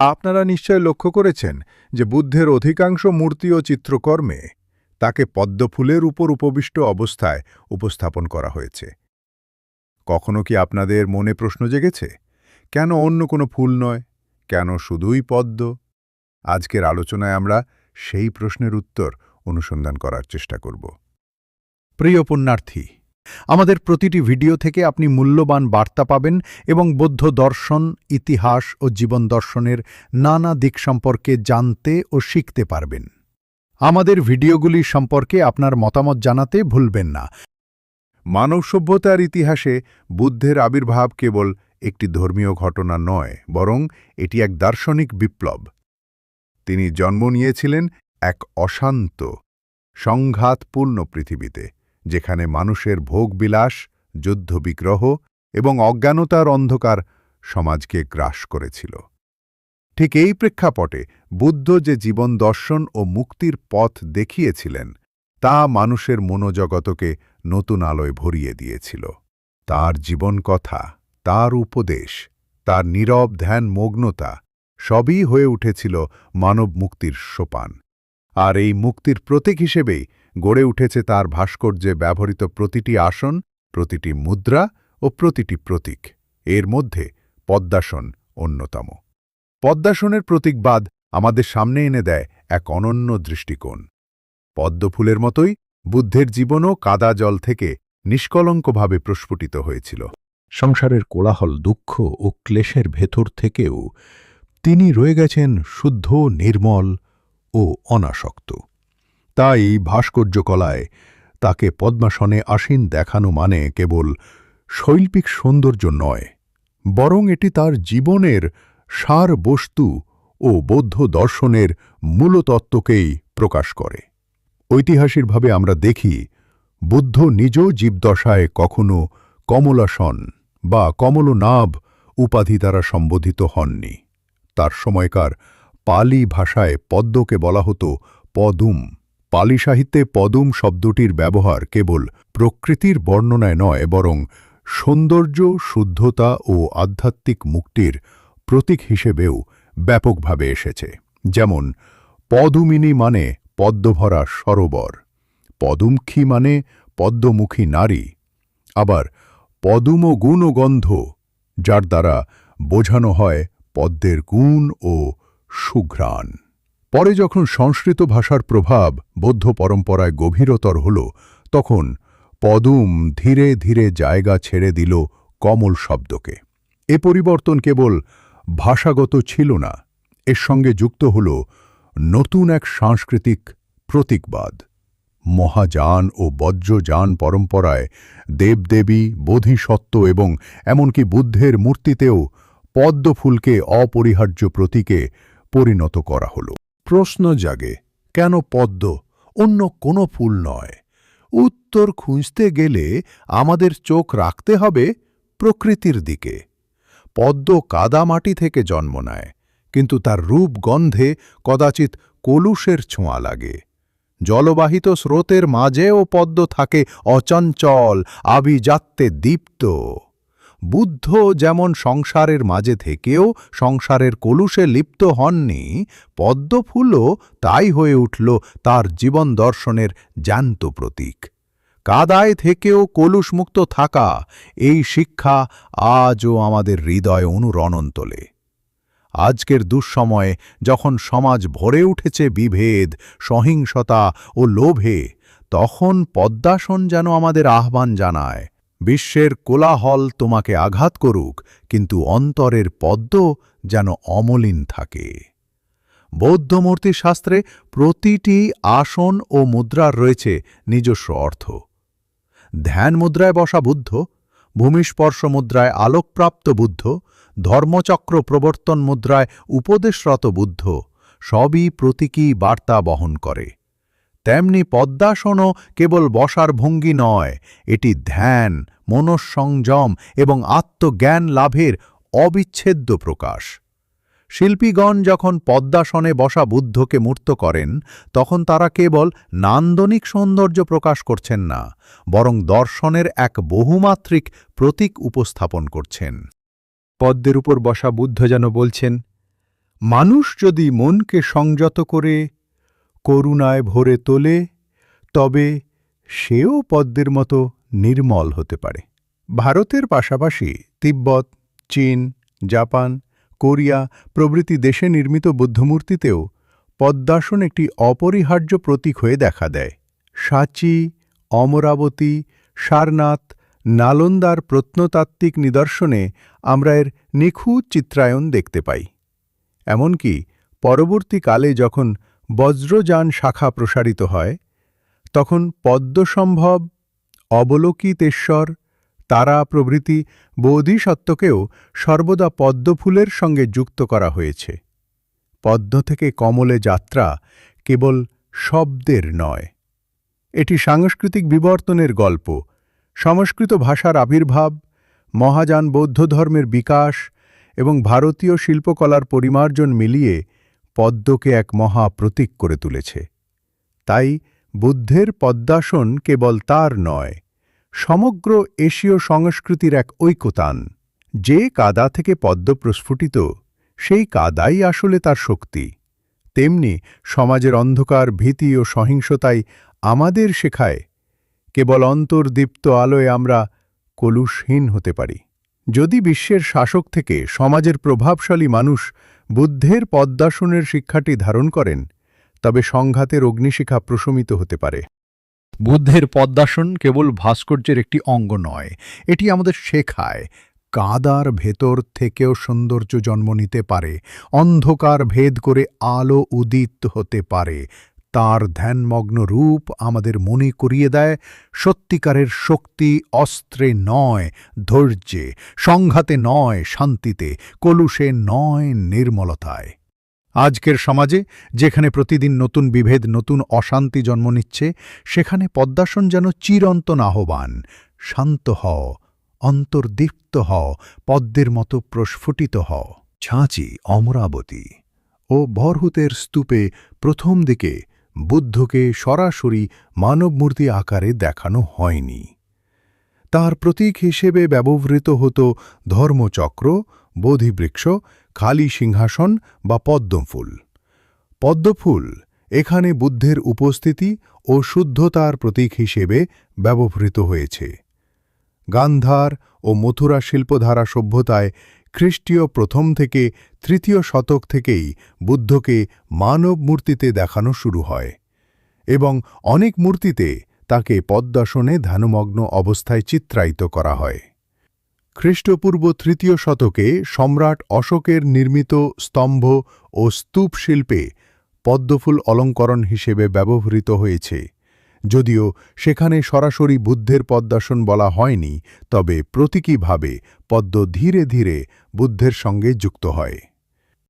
আপনারা নিশ্চয় লক্ষ্য করেছেন যে বুদ্ধের অধিকাংশ মূর্তি ও চিত্রকর্মে তাকে পদ্মফুলের উপর উপবিষ্ট অবস্থায় উপস্থাপন করা হয়েছে। কখনো কি আপনাদের মনে প্রশ্ন জেগেছে, কেন অন্য কোনো ফুল নয়, কেন শুধুই পদ্ম? আজকের আলোচনায় আমরা সেই প্রশ্নের উত্তর অনুসন্ধান করার চেষ্টা করব। প্রিয় পুণ্যার্থী আমাদের প্রতিটি ভিডিও থেকে আপনি মূল্যবান বার্তা পাবেন এবং বৌদ্ধ দর্শন, ইতিহাস ও জীবন দর্শনের নানা দিক সম্পর্কে জানতে ও শিখতে পারবেন। আমাদের ভিডিওগুলি সম্পর্কে আপনার মতামত জানাতে ভুলবেন না। মানব সভ্যতার ইতিহাসে বুদ্ধের আবির্ভাব কেবল একটি ধর্মীয় ঘটনা নয়, বরং এটি এক দার্শনিক বিপ্লব। তিনি জন্ম নিয়েছিলেন এক অশান্ত, সংঘাতপূর্ণ পৃথিবীতে। যেখানে মানুষের ভোগবিলাস, যুদ্ধবিগ্রহ এবং অজ্ঞানতার অন্ধকার সমাজকে গ্রাস করেছিল। ঠিক এই প্রেক্ষাপটে বুদ্ধ যে জীবন দর্শন ও মুক্তির পথ দেখিয়েছিলেন, তা মানুষের মনোজগতকে নতুন আলোয় ভরিয়ে দিয়েছিল। তার জীবন কথা, তার উপদেশ, তার নীরব ধ্যান মগ্নতা সবই হয়ে উঠেছিল মানব মুক্তির সোপান। আর এই মুক্তির প্রতীক হিসেবেই গড়ে উঠেছে তার ভাস্কর্যে ব্যবহৃত প্রতিটি আসন, প্রতিটি মুদ্রা ও প্রতিটি প্রতীক। এর মধ্যে পদ্মাসন অন্যতম। পদ্মাসনের প্রতীকবাদ আমাদের সামনে এনে দেয় এক অনন্য দৃষ্টিকোণ। পদ্মফুলের মতোই বুদ্ধের জীবনও কাদা জল থেকে নিষ্কলঙ্কভাবে প্রস্ফুটিত হয়েছিল। সংসারের কোলাহল, দুঃখ ও ক্লেশের ভেতর থেকেও তিনি রয়ে গেছেন শুদ্ধ, নির্মল ও অনাসক্ত। তাই ভাস্কর্যকলায় তাকে পদ্মাসনে আসীন দেখানো মানে কেবল শৈল্পিক সৌন্দর্য নয়, বরং এটি তার জীবনের সার বস্তু ও বৌদ্ধ দর্শনের মূলতত্ত্বকেই প্রকাশ করে। ঐতিহাসিকভাবে আমরা দেখি, বুদ্ধ নিজ জীবদশায় কখনো কমলাসন বা কমলনাভ উপাধি দ্বারা সম্বোধিত হননি। তার সময়কার পালি ভাষায় পদ্মকে বলা হতো পদুম। পালি সাহিত্যে পদুম শব্দটির ব্যবহার কেবল প্রকৃতির বর্ণনায় নয়, বরং সৌন্দর্য, শুদ্ধতা ও আধ্যাত্মিক মুক্তির প্রতীক হিসেবেও ব্যাপকভাবে এসেছে। যেমন, পদুমিনী মানে পদ্মভরা সরোবর পদুমক্ষী মানে পদ্মমুখী নারী। আবার, পদুম গুণ ও গন্ধ, যার দ্বারা বোঝানো হয় পদ্মের গুণ ও সুঘ্রাণ। পরে যখন সংস্কৃত ভাষার প্রভাব বৌদ্ধ পরম্পরায় গভীরতর হল, তখন পদুম ধীরে ধীরে জায়গা ছেড়ে দিল কমল শব্দকে। এ পরিবর্তন কেবল ভাষাগত ছিল না, এর সঙ্গে যুক্ত হল নতুন এক সাংস্কৃতিক প্রতীকবাদ। মহাযান ও বজ্রযান পরম্পরায় দেবদেবী, বোধিসত্ত্ব এবং এমনকি বুদ্ধের মূর্তিতেও পদ্মফুলকে অপরিহার্য প্রতীকে পরিণত করা হল। প্রশ্ন জাগে, কেন পদ্ম অন্য কোনো ফুল নয়? উত্তর খুঁজতে গেলে আমাদের চোখ রাখতে হবে প্রকৃতির দিকে। পদ্ম কাদামাটি থেকে জন্ম নেয়, কিন্তু তার রূপ গন্ধে কদাচিৎ কলুষের ছোঁয়া লাগে। জলবাহিত স্রোতের মাঝেও পদ্ম থাকে অচঞ্চল, আভিজাত্যে দীপ্ত। বুদ্ধ যেমন সংসারের মাঝে থেকেও সংসারের কলুষে লিপ্ত হননি, পদ্মফুলও তাই হয়ে উঠল তার জীবন দর্শনের জ্যান্ত প্রতীক। কাদায় থেকেও কলুষমুক্ত থাকা, এই শিক্ষা আজও আমাদের হৃদয় অনুরণন তোলে। আজকের দুঃসময়ে যখন সমাজ ভরে উঠেছে বিভেদ, সহিংসতা ও লোভে, তখন পদ্মাসন যেন আমাদের আহ্বান জানায় বিশ্বের কোলাহল তোমাকে আঘাত করুক, কিন্তু অন্তরের পদ্ম যেন অমলিন থাকে। বৌদ্ধমূর্তি শাস্ত্রে প্রতিটি আসন ও মুদ্রার রয়েছে নিজস্ব অর্থ। ধ্যান মুদ্রায় বসা বুদ্ধ, ভূমিস্পর্শ মুদ্রায় আলোকপ্রাপ্ত বুদ্ধ, ধর্মচক্র প্রবর্তন মুদ্রায় উপদেশরত বুদ্ধ, সবই প্রতীকী বার্তা বহন করে। তেমনি পদ্মাসনও কেবল বসার ভঙ্গি নয়, এটি ধ্যান, মনঃসংযম এবং আত্মজ্ঞান লাভের অবিচ্ছেদ্য প্রকাশ। শিল্পীগণ যখন পদ্মাসনে বসা বুদ্ধকে মূর্ত করেন, তখন তারা কেবল নান্দনিক সৌন্দর্য প্রকাশ করছেন না, বরং দর্শনের এক বহুমাত্রিক প্রতীক উপস্থাপন করছেন। পদ্মের উপর বসা বুদ্ধ যেন বলছেন, মানুষ যদি মনকে সংযত করে করুণায় ভরে তোলে, তবে সেও পদ্মের মতো নির্মল হতে পারে। ভারতের পাশাপাশি তিব্বত, চীন, জাপান, কোরিয়া প্রভৃতি দেশে নির্মিত বুদ্ধমূর্তিতেও পদ্মাসন একটি অপরিহার্য প্রতীক হয়ে দেখা দেয়। সাচি, অমরাবতী, সারনাথ, নালন্দার প্রত্নতাত্ত্বিক নিদর্শনে আমরা এর নিখুঁত চিত্রায়ন দেখতে পাই। এমনকি পরবর্তীকালে যখন বজ্রযান শাখা প্রসারিত হয়, তখন পদ্মসম্ভব, অবলোকিতেশ্বর, তারা প্রভৃতি বোধিসত্ত্বকেও সর্বদা পদ্মফুলের সঙ্গে যুক্ত করা হয়েছে। পদ্ম থেকে কমলে যাত্রা কেবল শব্দের নয়। এটি সাংস্কৃতিক বিবর্তনের গল্প, সংস্কৃত ভাষার আবির্ভাব, মহাযান বৌদ্ধ ধর্মের বিকাশ এবং ভারতীয় শিল্পকলার পরিমার্জন মিলিয়ে পদ্মকে এক মহা প্রতীক করে তুলেছে। তাই বুদ্ধের পদ্মাসন কেবল তার নয়, সমগ্র এশীয় সংস্কৃতির এক ঐকতান। যে কাদা থেকে পদ্ম প্রস্ফুটিত, সেই কাদাই আসলে তার শক্তি। তেমনি সমাজের অন্ধকার, ভীতি ও সহিংসতাই আমাদের শেখায়, কেবল অন্তর্দীপ্ত আলোয় আমরা কলুষহীন হতে পারি। যদি বিশ্বের শাসক থেকে সমাজের প্রভাবশালী মানুষ বুদ্ধের পদ্মাসনের শিক্ষাটি ধারণ করেন, তবে সংঘাতের অগ্নিশিখা প্রশমিত হতে পারে। বুদ্ধের পদ্মাসন কেবল ভাস্কর্যের একটি অঙ্গ নয়, এটি আমাদের শেখায়। কাদার ভেতর থেকেও সৌন্দর্য জন্ম নিতে পারে, অন্ধকার ভেদ করে আলো উদিত হতে পারে। তার ধ্যানমগ্ন রূপ আমাদের মনে করিয়ে দেয়, সত্যিকারের শক্তি অস্ত্রে নয়, ধৈর্যে, সংঘাতে নয়, শান্তিতে, কলুষে নয়, নির্মলতায়। আজকের সমাজে, যেখানে প্রতিদিন নতুন বিভেদ, নতুন অশান্তি জন্ম নিচ্ছে, সেখানে পদ্মাসন যেন চিরন্তন আহ্বান, শান্ত হও, অন্তর্দীপ্ত হও, পদ্মের মতো প্রস্ফুটিত হও। ছাঁচি অমরাবতী ও বরহুতের স্তূপে প্রথম দিকে বুদ্ধকে সরাসরি মানবমূর্তি আকারে দেখানো হয়নি। তার প্রতীক হিসেবে ব্যবহৃত হতো ধর্মচক্র, বোধিবৃক্ষ, খালি সিংহাসন বা পদ্মফুল। পদ্মফুল এখানে বুদ্ধের উপস্থিতি ও শুদ্ধতার প্রতীক হিসেবে ব্যবহৃত হয়েছে। গান্ধার ও মথুরা শিল্পধারা সভ্যতায় খ্রিস্টীয় প্রথম থেকে তৃতীয় শতক থেকেই বুদ্ধকে মানব মূর্তিতে দেখানো শুরু হয় এবং অনেক মূর্তিতে তাকে পদ্মাসনে ধ্যানমগ্ন অবস্থায় চিত্রায়িত করা হয়। খ্রিস্টপূর্ব তৃতীয় শতকে সম্রাট অশোকের নির্মিত স্তম্ভ ও স্তূপ শিল্পে পদ্মফুল অলঙ্করণ হিসেবে ব্যবহৃত হয়েছে। যদিও সেখানে সরাসরি বুদ্ধের পদ্মাসন বলা হয়নি, তবে প্রতীকীভাবে পদ্ম ধীরে ধীরে বুদ্ধের সঙ্গে যুক্ত হয়।